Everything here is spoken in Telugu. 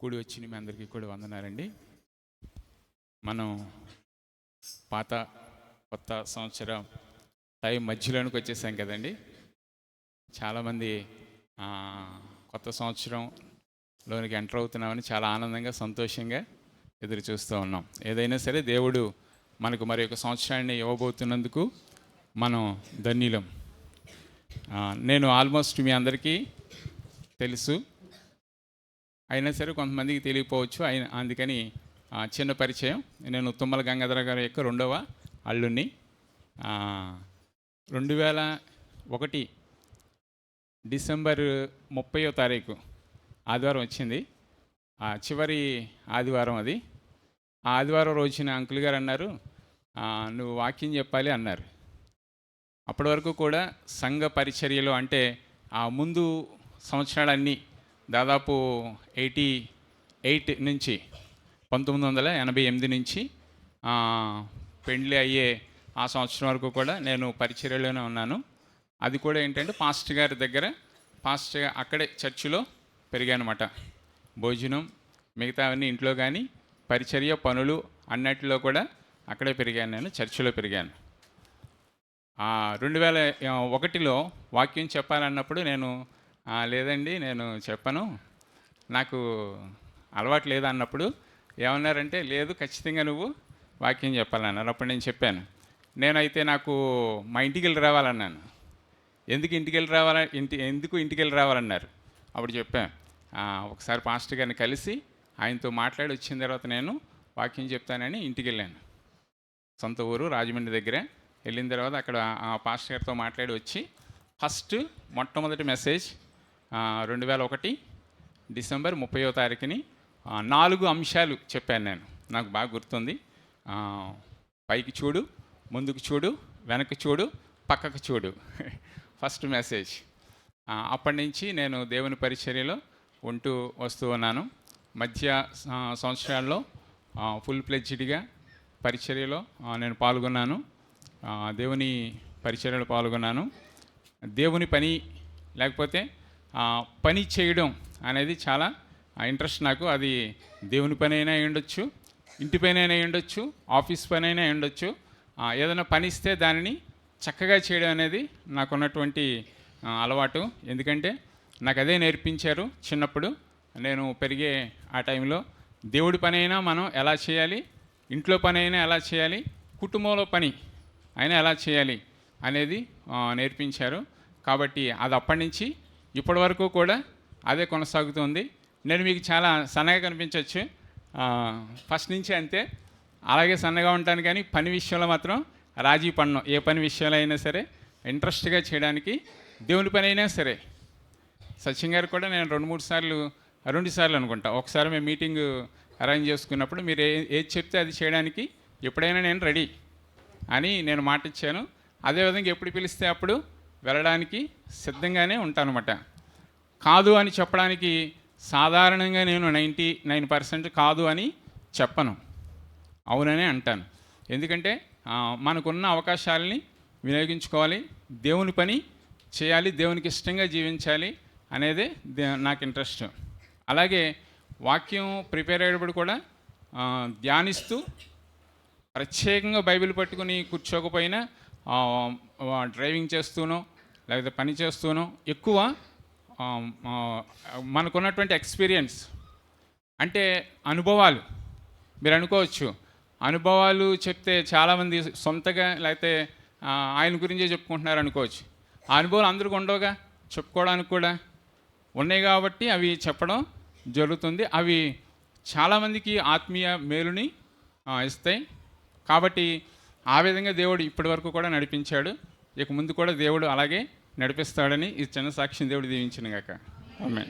కూడి వచ్చిన మీ అందరికీ కూడా వందనాలండి. మనం పాత కొత్త సంవత్సరం టైం మధ్యలోనికి వచ్చేసాం కదండి. చాలామంది కొత్త సంవత్సరంలోనికి ఎంటర్ అవుతున్నామని చాలా ఆనందంగా సంతోషంగా ఎదురు చూస్తూ ఉన్నాం. ఏదైనా సరే దేవుడు మనకు మరి ఒక సంవత్సరాన్ని ఇవ్వబోతున్నందుకు మనం ధన్యులం. నేను ఆల్మోస్ట్ మీ అందరికీ తెలుసు. అయినా సరే కొంతమందికి తెలియకపోవచ్చు. అయిన అందుకని చిన్న పరిచయం. నేను తుమ్మల గంగాధర గారి యొక్క రెండవ అల్లుణ్ణి. రెండు వేల ఒకటి డిసెంబర్ ముప్పయో తారీఖు ఆదివారం వచ్చింది. ఆ చివరి ఆదివారం అది. ఆ ఆదివారం రోజున అంకుల్ గారు అన్నారు నువ్వు వాక్యం చెప్పాలి అన్నారు. అప్పటి వరకు కూడా సంఘ పరిచర్యలు అంటే ఆ ముందు సంవత్సరాలన్నీ దాదాపు ఎయిటీ ఎయిట్ నుంచి పంతొమ్మిది వందల ఎనభై ఎనిమిది నుంచి పెండ్లి అయ్యే ఆ సంవత్సరం వరకు కూడా నేను పరిచర్యలోనే ఉన్నాను. అది కూడా ఏంటంటే పాస్టర్ గారి దగ్గర పాస్టర్ అక్కడే చర్చిలో పెరిగానమాట. భోజనం మిగతావన్నీ ఇంట్లో కానీ పరిచర్య పనులు అన్నిటిలో కూడా అక్కడే పెరిగాను నేను చర్చిలో పెరిగాను. రెండు వేల ఒకటిలో వాక్యం చెప్పాలన్నప్పుడు నేను లేదండి నేను చెప్పను. నాకు అలవాటు లేదు అన్నప్పుడు ఏమన్నారంటే లేదు ఖచ్చితంగా నువ్వు వాక్యం చెప్పాలన్నారు. అప్పుడు నేను చెప్పాను. నేనైతే నాకు మా ఇంటికి వెళ్ళి రావాలన్నాను. ఎందుకు ఇంటికి వెళ్ళి రావాల ఇంటి ఎందుకు ఇంటికి వెళ్ళి రావాలన్నారు? అప్పుడు చెప్పాను ఒకసారి పాస్టర్ గారిని కలిసి ఆయనతో మాట్లాడి వచ్చిన తర్వాత నేను వాక్యం చెప్తానని ఇంటికి వెళ్ళాను. సొంత ఊరు రాజమండ్రి దగ్గర వెళ్ళిన తర్వాత అక్కడ ఆ పాస్టర్ గారితో మాట్లాడి వచ్చి ఫస్ట్ మొట్టమొదటి మెసేజ్ రెండు వేల ఒకటి డిసెంబర్ ముప్పయో తారీఖుని నాలుగు అంశాలు చెప్పాను నేను. నాకు బాగా గుర్తుంది. పైకి చూడు ముందుకు చూడు వెనక్కి చూడు పక్కకు చూడు. First message. అప్పటి నుంచి నేను దేవుని పరిచర్యలో ఉంటూ వస్తూ ఉన్నాను. మధ్య సంవత్సరాల్లో ఫుల్ ప్లెడ్జ్డ్గా పరిచర్యలో నేను పాల్గొన్నాను. దేవుని పరిచర్యలో పాల్గొన్నాను. దేవుని పని లేకపోతే పని చేయడం అనేది చాలా ఇంట్రెస్ట్ నాకు. అది దేవుని పని అయినా ఉండొచ్చు ఇంటి పని అయినా ఉండొచ్చు ఆఫీస్ పని అయినా ఉండొచ్చు ఏదైనా పని ఇస్తే దానిని చక్కగా చేయడం అనేది నాకున్నటువంటి అలవాటు. ఎందుకంటే నాకు అదే నేర్పించారు చిన్నప్పుడు. నేను పెరిగే ఆ టైంలో దేవుడి పని అయినా మనం ఎలా చేయాలి ఇంట్లో పని అయినా ఎలా చేయాలి కుటుంబంలో పని అయినా ఎలా చేయాలి అనేది నేర్పించారు. కాబట్టి అది అప్పటి నుంచి ఇప్పటి వరకు కూడా అదే కొనసాగుతుంది. నేను మీకు చాలా సన్నగా కనిపించవచ్చు ఫస్ట్ నుంచి అంతే. అలాగే సన్నగా ఉంటాను కానీ పని విషయంలో మాత్రం రాజీ పడను. ఏ పని విషయంలో అయినా సరే ఇంట్రెస్ట్గా చేయడానికి దేవుని పని అయినా సరే. సచిన్ గారు కూడా నేను రెండు మూడు సార్లు రెండు సార్లు అనుకుంటా. ఒకసారి మేము మీటింగ్ అరేంజ్ చేసుకున్నప్పుడు మీరు ఏ ఏది చెప్తే అది చేయడానికి ఎప్పుడైనా నేను రెడీ అని నేను మాట ఇచ్చాను అదేవిధంగా ఎప్పుడు పిలిస్తే అప్పుడు వెళ్ళడానికి సిద్ధంగానే ఉంటానమాట కాదు అని చెప్పడానికి సాధారణంగా నేను నైంటీ నైన్ పర్సెంట్ కాదు అని చెప్పను. అవుననే అంటాను. ఎందుకంటే మనకున్న అవకాశాలని వినియోగించుకోవాలి దేవుని పని చేయాలి దేవునికి ఇష్టంగా జీవించాలి అనేది నాకు ఇంట్రెస్ట్. అలాగే వాక్యం ప్రిపేర్ అయ్యేటప్పుడు కూడా ధ్యానిస్తూ ప్రత్యేకంగా బైబిల్ పట్టుకుని కూర్చోకపోయినా డ్రైవింగ్ చేస్తూనో లేకపోతే పని చేస్తూనో ఎక్కువ మనకున్నటువంటి ఎక్స్పీరియన్స్ అంటే అనుభవాలు. మీరు అనుకోవచ్చు అనుభవాలు చెప్తే చాలామంది సొంతగా లేకపోతే ఆయన గురించే చెప్పుకుంటున్నారు అనుకోవచ్చు. ఆ అనుభవాలు అందరికీ ఉండవుగా చెప్పుకోవడానికి కూడా. ఉన్నాయి కాబట్టి అవి చెప్పడం జరుగుతుంది. అవి చాలామందికి ఆత్మీయ మేలుని ఇస్తాయి. కాబట్టి ఆ విధంగా దేవుడు ఇప్పటి వరకు కూడా నడిపించాడు. ఇక ముందు కూడా దేవుడు అలాగే నడిపిస్తాడని ఈ చిన్న సాక్ష్యం దేవుడు దీవించిన గాక. ఆమె